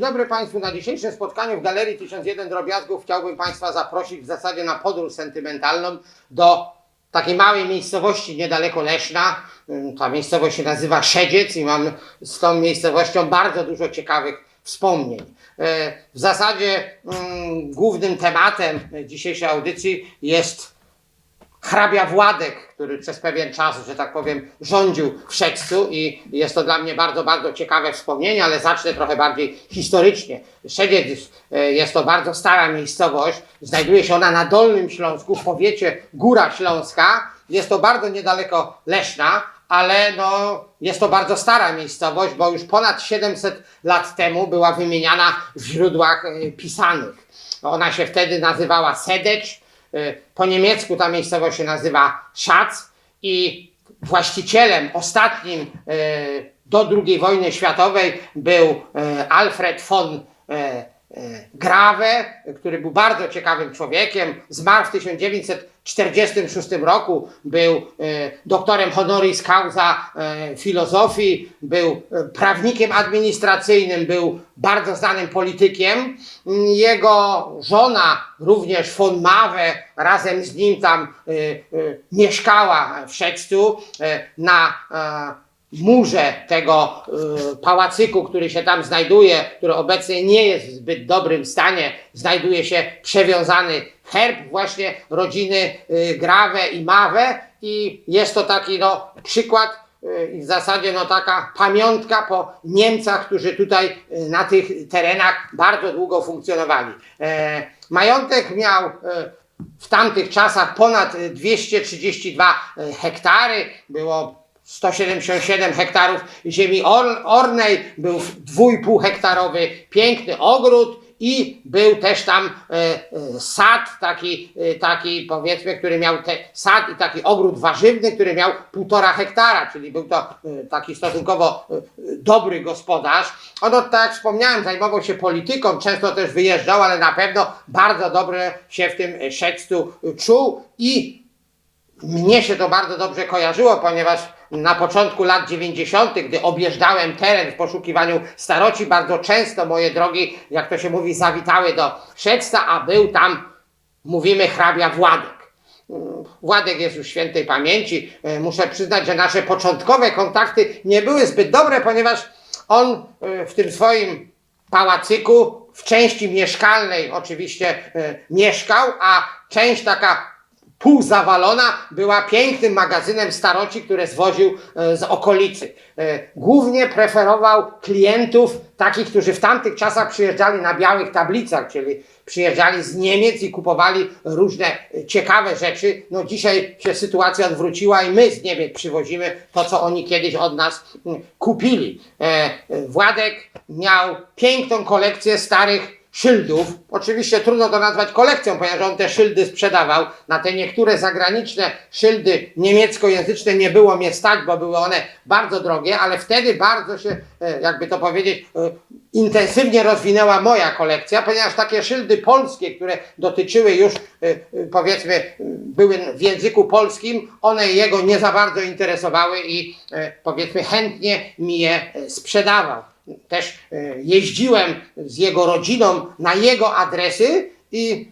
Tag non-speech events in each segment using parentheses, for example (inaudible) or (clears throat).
Dzień dobry Państwu. Na dzisiejszym spotkaniu w Galerii 1001 Drobiazgów chciałbym Państwa zaprosić w zasadzie na podróż sentymentalną do takiej małej miejscowości niedaleko Leszna. Ym, Ta miejscowość się nazywa Szedziec i mam z tą miejscowością bardzo dużo ciekawych wspomnień. E, W zasadzie mm, głównym tematem dzisiejszej audycji jest hrabia Władek, który przez pewien czas, że tak powiem, rządził w Szekcu i jest to dla mnie bardzo, bardzo ciekawe wspomnienie, ale zacznę trochę bardziej historycznie. Szedziec e, jest to bardzo stara miejscowość, znajduje się ona na Dolnym Śląsku, w powiecie Góra Śląska. Jest to bardzo niedaleko Leszna, ale no, jest to bardzo stara miejscowość, bo już ponad 700 lat temu była wymieniana w źródłach e, pisanych. Ona się wtedy nazywała Sedecz, Po niemiecku ta miejscowość się nazywa Schatz i właścicielem ostatnim y, do II wojny światowej był y, Alfred von y, Grave, który był bardzo ciekawym człowiekiem. Zmarł w 1946 roku, był y, doktorem honoris causa y, filozofii, był prawnikiem administracyjnym, był bardzo znanym politykiem. Jego żona, również von Mawe, razem z nim tam mieszkała w Szekstu y, na murze tego y, pałacyku, który się tam znajduje, który obecnie nie jest w zbyt dobrym stanie, znajduje się przewiązany herb właśnie rodziny y, Grave i Mawe i jest to taki no, przykład y, i w zasadzie no, taka pamiątka po Niemcach, którzy tutaj y, na tych terenach bardzo długo funkcjonowali. E, majątek miał e, w tamtych czasach ponad y, 232 y, hektary, było 177 hektarów ziemi or, ornej, był 2,5 hektarowy piękny ogród i był też tam e, e, sad, taki, e, taki powiedzmy, który miał te, sad i taki ogród warzywny, który miał półtora hektara, czyli był to e, taki stosunkowo e, dobry gospodarz. On, tak jak wspomniałem, zajmował się polityką, często też wyjeżdżał, ale na pewno bardzo dobrze się w tym Szekstu czuł i mnie się to bardzo dobrze kojarzyło, ponieważ na początku lat 90., gdy objeżdżałem teren w poszukiwaniu staroci, bardzo często moje drogi, jak to się mówi, zawitały do Szeksta, a był tam, mówimy, hrabia Władek. Władek jest już świętej pamięci. E, Muszę przyznać, że nasze początkowe kontakty nie były zbyt dobre, ponieważ on e, w tym swoim pałacyku w części mieszkalnej oczywiście e, mieszkał, a część taka półzawalona była pięknym magazynem staroci, które zwoził e, z okolicy. E, Głównie preferował klientów takich, którzy w tamtych czasach przyjeżdżali na białych tablicach, czyli przyjeżdżali z Niemiec i kupowali różne e, ciekawe rzeczy. No dzisiaj się sytuacja odwróciła i my z Niemiec przywozimy to, co oni kiedyś od nas mm, kupili. Władek miał piękną kolekcję starych szyldów. Oczywiście trudno to nazwać kolekcją, ponieważ on te szyldy sprzedawał. Na te niektóre zagraniczne szyldy niemieckojęzyczne nie było mnie stać, bo były one bardzo drogie, ale wtedy bardzo się, e, jakby to powiedzieć, e, intensywnie rozwinęła moja kolekcja, ponieważ takie szyldy polskie, które dotyczyły już, e, powiedzmy, były w języku polskim, one jego nie za bardzo interesowały i powiedzmy chętnie mi je sprzedawał też e, jeździłem z jego rodziną na jego adresy i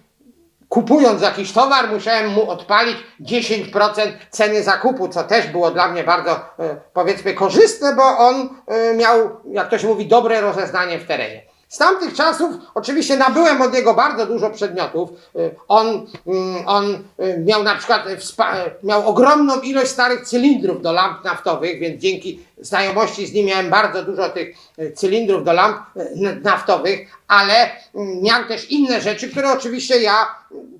kupując jakiś towar, musiałem mu odpalić 10% ceny zakupu, co też było dla mnie bardzo, e, powiedzmy, korzystne, bo on e, miał, jak to się mówi, dobre rozeznanie w terenie. Z tamtych czasów oczywiście nabyłem od niego bardzo dużo przedmiotów. Y, On, mm, on y, miał na przykład y, miał ogromną ilość starych cylindrów do lamp naftowych, więc dzięki znajomości z nim miałem bardzo dużo tych cylindrów do lamp naftowych, ale mm, miał też inne rzeczy, które oczywiście ja,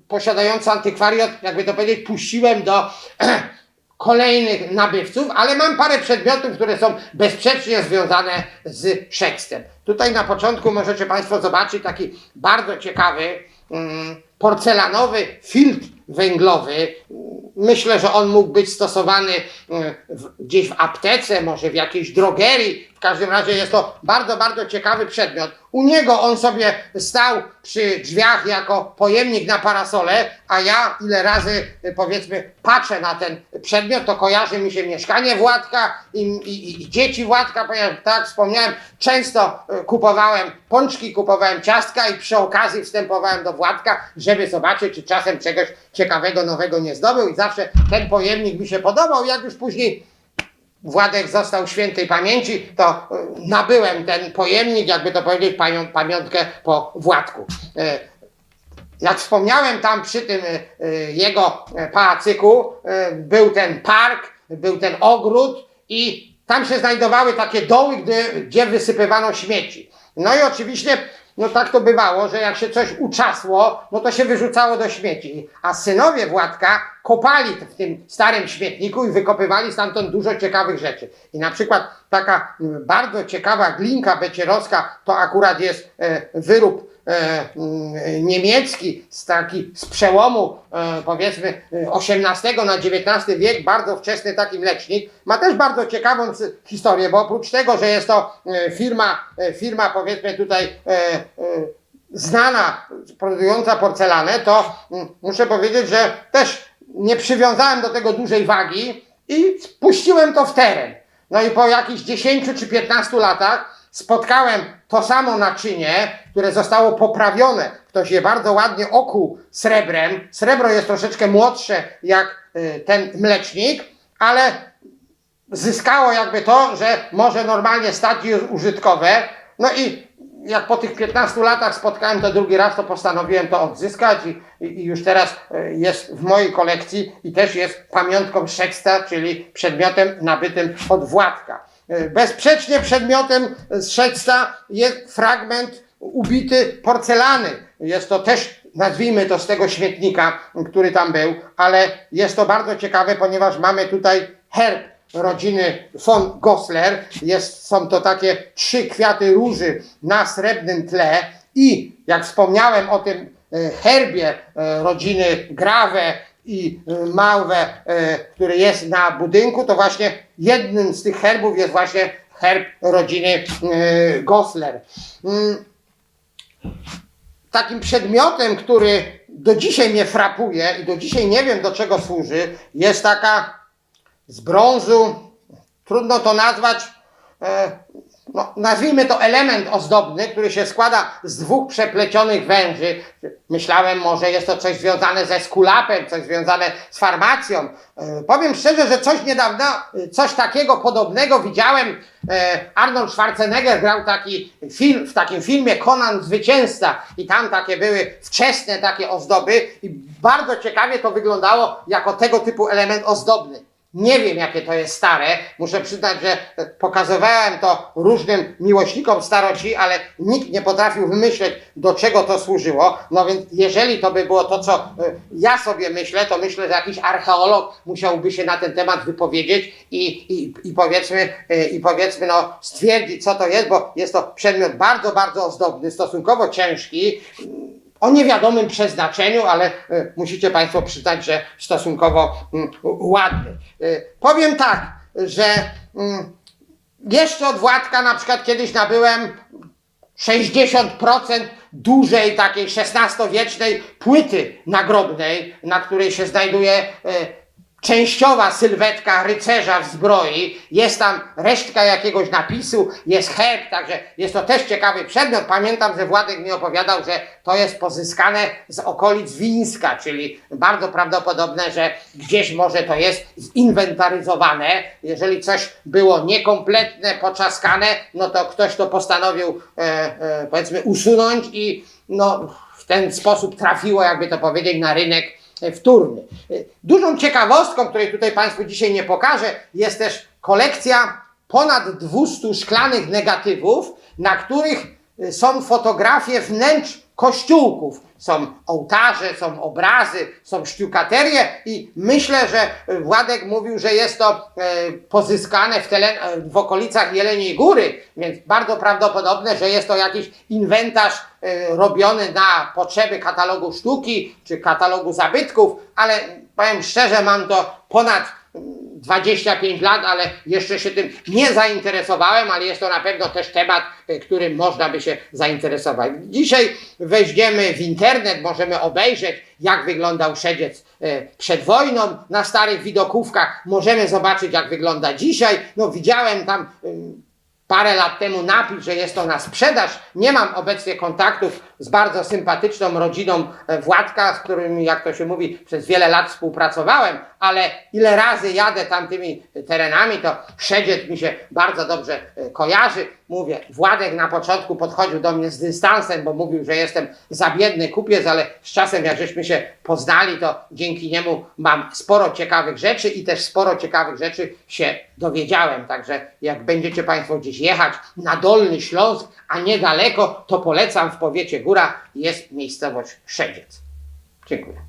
posiadający antykwariat, jakby to powiedzieć, puściłem do (clears throat) kolejnych nabywców, ale mam parę przedmiotów, które są bezsprzecznie związane z Szekstem. Tutaj na początku możecie Państwo zobaczyć taki bardzo ciekawy mm, porcelanowy filtr węglowy. Myślę, że on mógł być stosowany mm, w, gdzieś w aptece, może w jakiejś drogerii. W każdym razie jest to bardzo, bardzo ciekawy przedmiot. U niego on sobie stał przy drzwiach jako pojemnik na parasole, a ja ile razy y, powiedzmy patrzę na ten przedmiot, to kojarzy mi się mieszkanie Władka i, i, i dzieci Władka, ponieważ tak wspomniałem, często y, kupowałem pączki, kupowałem ciastka i przy okazji wstępowałem do Władka, żeby zobaczyć, czy czasem czegoś ciekawego, nowego nie zdobył i zawsze ten pojemnik mi się podobał, jak już później Władek został świętej pamięci, to y, nabyłem ten pojemnik, jakby to powiedzieć, pamią- pamiątkę po Władku. Y, Jak wspomniałem, tam przy tym y, jego pałacyku był ten park, był ten ogród i tam się znajdowały takie doły, gdzie wysypywano śmieci. No i oczywiście, no tak to bywało, że jak się coś uczasło, no to się wyrzucało do śmieci. A synowie Władka kopali w tym starym śmietniku i wykopywali stamtąd dużo ciekawych rzeczy. I na przykład taka mm, bardzo ciekawa glinka becierowska, to akurat jest e, wyrób niemiecki, z taki z przełomu e, powiedzmy e, XVIII na XIX wiek, bardzo wczesny taki mlecznik. Ma też bardzo ciekawą historię, bo oprócz tego, że jest to e, firma, e, firma powiedzmy tutaj e, e, znana, produkująca porcelanę, to mm, muszę powiedzieć, że też nie przywiązałem do tego dużej wagi i spuściłem to w teren. No i po jakichś 10 czy 15 latach spotkałem to samo naczynie, które zostało poprawione. Ktoś je bardzo ładnie okuł srebrem. Srebro jest troszeczkę młodsze jak y, ten mlecznik, ale zyskało jakby to, że może normalnie stać jest użytkowe. No i jak po tych 15 latach spotkałem to drugi raz, to postanowiłem to odzyskać i, i, już teraz e, jest w mojej kolekcji i też jest pamiątką Szeksta, czyli przedmiotem nabytym od Władka. E, Bezsprzecznie przedmiotem z Szeksta jest fragment ubity porcelany. Jest to też, nazwijmy to z tego śmietnika, który tam był, ale jest to bardzo ciekawe, ponieważ mamy tutaj herb rodziny von Gosler. Jest, są to takie trzy kwiaty róży na srebrnym tle i jak wspomniałem o tym e, herbie e, rodziny Grave i e, Małwe, e, który jest na budynku, to właśnie jednym z tych herbów jest właśnie herb rodziny e, Gosler. Takim przedmiotem, który do dzisiaj mnie frapuje i do dzisiaj nie wiem do czego służy, jest taka z brązu, trudno to nazwać, no, nazwijmy to element ozdobny, który się składa z dwóch przeplecionych węży. Myślałem, może jest to coś związane ze skulapem, coś związane z farmacją. E, powiem szczerze, że coś niedawno, e, coś takiego podobnego widziałem. E, Arnold Schwarzenegger grał taki film, w takim filmie Conan Zwycięzca i tam takie były wczesne takie ozdoby i bardzo ciekawie to wyglądało jako tego typu element ozdobny. Nie wiem, jakie to jest stare. Muszę przyznać, że pokazywałem to różnym miłośnikom staroci, ale nikt nie potrafił wymyśleć, do czego to służyło. No więc, jeżeli to by było to, co e, ja sobie myślę, to myślę, że jakiś archeolog musiałby się na ten temat wypowiedzieć i, i, i powiedzmy, e, i powiedzmy, no, stwierdzić, co to jest, bo jest to przedmiot bardzo, bardzo ozdobny, stosunkowo ciężki o niewiadomym przeznaczeniu, ale e, musicie Państwo przyznać, że stosunkowo mm, ładny. E, powiem tak, że mm, jeszcze od Władka na przykład kiedyś nabyłem 60% dużej takiej XVI-wiecznej płyty nagrobnej, na której się znajduje e, częściowa sylwetka rycerza w zbroi, jest tam resztka jakiegoś napisu, jest herb, także jest to też ciekawy przedmiot. Pamiętam, że Władek mi opowiadał, że to jest pozyskane z okolic Wińska, czyli bardzo prawdopodobne, że gdzieś może to jest zinwentaryzowane. Jeżeli coś było niekompletne, poczaskane, no to ktoś to postanowił e, e, powiedzmy usunąć i no, w ten sposób trafiło, jakby to powiedzieć, na rynek wtórny. Dużą ciekawostką, której tutaj Państwu dzisiaj nie pokażę, jest też kolekcja ponad 200 szklanych negatywów, na których y, są fotografie wnętrz kościółków. Są ołtarze, są obrazy, są sztukaterie i myślę, że Władek mówił, że jest to e, pozyskane w, tele, e, w okolicach Jeleniej Góry, więc bardzo prawdopodobne, że jest to jakiś inwentarz e, robiony na potrzeby katalogu sztuki czy katalogu zabytków, ale powiem szczerze, mam to ponad 25 lat, ale jeszcze się tym nie zainteresowałem, ale jest to na pewno też temat, y, którym można by się zainteresować. Dzisiaj weźmiemy w internet, możemy obejrzeć, jak wyglądał Szedziec y, przed wojną na starych widokówkach. Możemy zobaczyć, jak wygląda dzisiaj. No widziałem tam parę lat temu napis, że jest to na sprzedaż. Nie mam obecnie kontaktów z bardzo sympatyczną rodziną e, Władka, z którymi, jak to się mówi, przez wiele lat współpracowałem, ale ile razy jadę tamtymi terenami, to Szedziec mi się bardzo dobrze e, kojarzy. Mówię, Władek na początku podchodził do mnie z dystansem, bo mówił, że jestem za biedny kupiec, ale z czasem, jak żeśmy się poznali, to dzięki niemu mam sporo ciekawych rzeczy i też sporo ciekawych rzeczy się dowiedziałem. Także jak będziecie Państwo gdzieś jechać na Dolny Śląsk, a niedaleko, to polecam w powiecie Góra jest miejscowość Szedziec. Dziękuję.